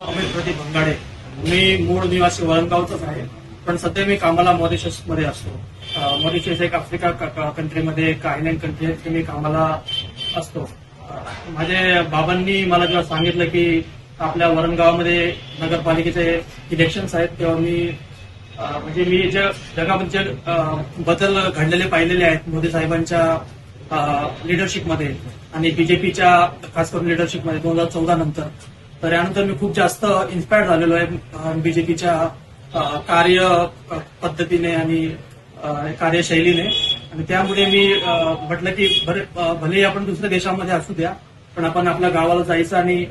अमित प्रदीप भंगाडे मी मूळ निवासी वळणगावचाच आहे. पण सध्या मी कामाला मॉरिशसमध्ये असतो. मॉरिशस एक आफ्रिका कंट्रीमध्ये एक कंट्री आहे तिथे मी कामाला असतो. माझे बाबांनी मला जेव्हा सांगितलं की आपल्या वरणगावामध्ये नगरपालिकेचे इलेक्शन्स आहेत तेव्हा मी म्हणजे मी जे जगामध्ये बदल घडलेले पाहिलेले आहेत मोदी साहेबांच्या लिडरशिपमध्ये आणि बीजेपीच्या खास करून लिडरशिपमध्ये दोन हजार चौदा नंतर तर यानंतर मी खूप जास्त इन्स्पायर झालेलो आहे बीजेपीच्या कार्य पद्धतीने आणि कार्यशैलीने. आणि त्यामुळे मी म्हटलं की बरे भलेही आपण दुसऱ्या देशामध्ये असू द्या पण आपण आपल्या गावाला जायचं आणि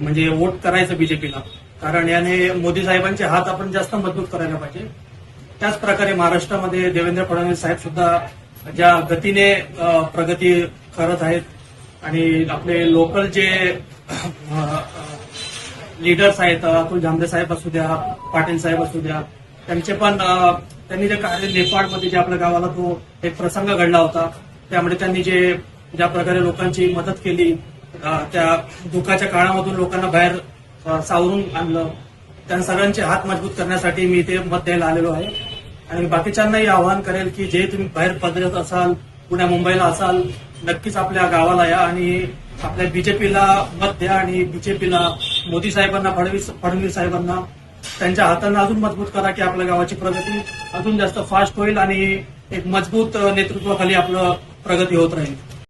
म्हणजे वोट करायचं बीजेपीला कारण याने मोदी साहेबांचे हात आपण जास्त मजबूत करायला पाहिजे. त्याच प्रकारे महाराष्ट्रामध्ये देवेंद्र फडणवीस साहेब सुद्धा ज्या गतीने प्रगती करत आहेत आणि आपले लोकल जे लीडर्स आहेत अतुल झांबरे साहेब असू द्या पाटील साहेब असू द्या त्यांचे पण त्यांनी जे कार्य नेपाळमध्ये जे आपल्या गावाला तो एक प्रसंग घडला होता त्यामुळे त्यांनी जे ज्या प्रकारे लोकांची मदत केली त्या दुःखाच्या काळामधून लोकांना बाहेर सावरून आणलं त्या सगळ्यांचे हात मजबूत करण्यासाठी मी इथे मत द्यायला आलेलो आहे. आणि बाकीच्यांनाही आवाहन करेल की जे तुम्ही बाहेर पदरत असाल पुण्या मुंबईला असाल नक्कीच आपल्या गावाला या आणि आपल्या बीजेपीला मत द्या आणि बीजेपीला मोदी साहेबांना फडणवीस फडणवीस साहेबांना. त्यांच्या हातांना अजून मजबूत करा की आपल्या गावाची प्रगती अजून जास्त फास्ट होईल आणि एक मजबूत नेतृत्वाखाली आपलं प्रगती होत राहील.